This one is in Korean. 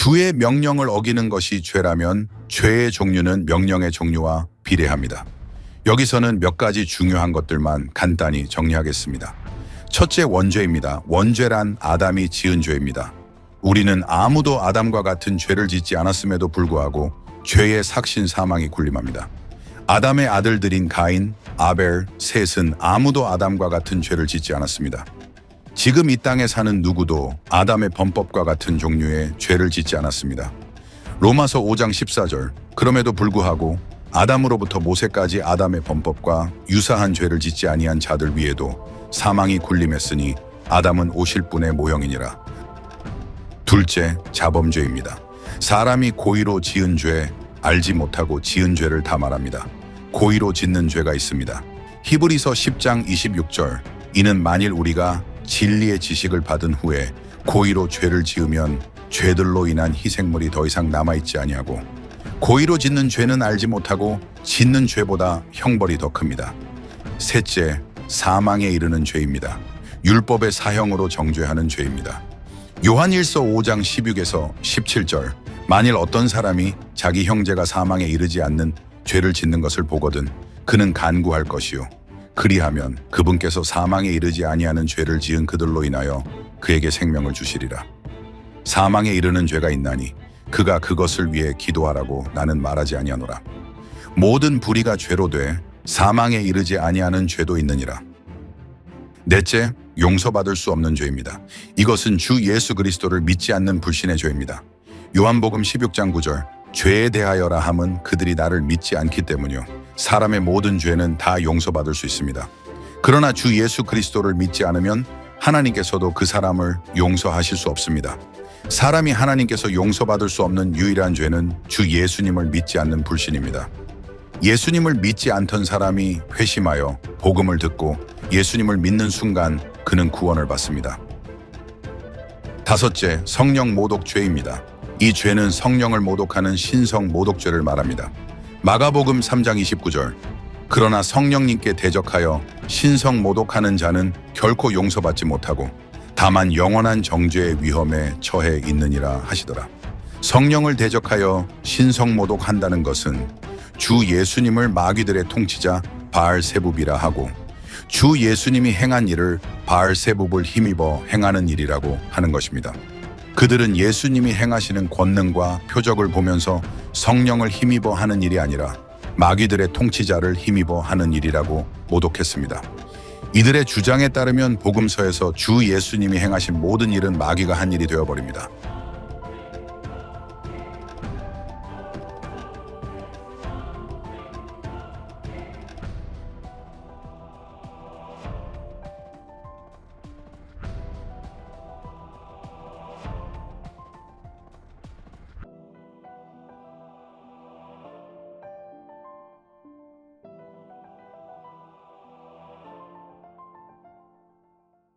주의 명령을 어기는 것이 죄라면 죄의 종류는 명령의 종류와 비례합니다. 여기서는 몇 가지 중요한 것들만 간단히 정리하겠습니다. 첫째 원죄입니다. 원죄란 아담이 지은 죄입니다. 우리는 아무도 아담과 같은 죄를 짓지 않았음에도 불구하고 죄의 삭신 사망이 군림합니다. 아담의 아들들인 가인, 아벨, 셋은 아무도 아담과 같은 죄를 짓지 않았습니다. 지금 이 땅에 사는 누구도 아담의 범법과 같은 종류의 죄를 짓지 않았습니다. 로마서 5장 14절 그럼에도 불구하고 아담으로부터 모세까지 아담의 범법과 유사한 죄를 짓지 아니한 자들 위에도 사망이 군림했으니 아담은 오실 분의 모형이니라. 둘째, 자범죄입니다. 사람이 고의로 지은 죄, 알지 못하고 지은 죄를 다 말합니다. 고의로 짓는 죄가 있습니다. 히브리서 10장 26절 이는 만일 우리가 진리의 지식을 받은 후에 고의로 죄를 지으면 죄들로 인한 희생물이 더 이상 남아있지 아니하고 고의로 짓는 죄는 알지 못하고 짓는 죄보다 형벌이 더 큽니다. 셋째, 사망에 이르는 죄입니다. 율법의 사형으로 정죄하는 죄입니다. 요한일서 5장 16에서 17절 만일 어떤 사람이 자기 형제가 사망에 이르지 않는 죄를 짓는 것을 보거든 그는 간구할 것이요 그리하면 그분께서 사망에 이르지 아니하는 죄를 지은 그들로 인하여 그에게 생명을 주시리라 사망에 이르는 죄가 있나니 그가 그것을 위해 기도하라고 나는 말하지 아니하노라 모든 불의가 죄로 돼 사망에 이르지 아니하는 죄도 있느니라 넷째, 용서받을 수 없는 죄입니다. 이것은 주 예수 그리스도를 믿지 않는 불신의 죄입니다. 요한복음 16장 9절 죄에 대하여라 함은 그들이 나를 믿지 않기 때문이요. 사람의 모든 죄는 다 용서받을 수 있습니다. 그러나 주 예수 그리스도를 믿지 않으면 하나님께서도 그 사람을 용서하실 수 없습니다. 사람이 하나님께서 용서받을 수 없는 유일한 죄는 주 예수님을 믿지 않는 불신입니다. 예수님을 믿지 않던 사람이 회심하여 복음을 듣고 예수님을 믿는 순간 그는 구원을 받습니다. 다섯째, 성령 모독죄입니다. 이 죄는 성령을 모독하는 신성 모독죄를 말합니다. 마가복음 3장 29절 그러나 성령님께 대적하여 신성 모독하는 자는 결코 용서받지 못하고 다만 영원한 정죄의 위험에 처해 있느니라 하시더라. 성령을 대적하여 신성 모독한다는 것은 주 예수님을 마귀들의 통치자 바알세부비라 하고 주 예수님이 행한 일을 바알세부을 힘입어 행하는 일이라고 하는 것입니다. 그들은 예수님이 행하시는 권능과 표적을 보면서 성령을 힘입어 하는 일이 아니라 마귀들의 통치자를 힘입어 하는 일이라고 모독했습니다. 이들의 주장에 따르면 복음서에서 주 예수님이 행하신 모든 일은 마귀가 한 일이 되어버립니다.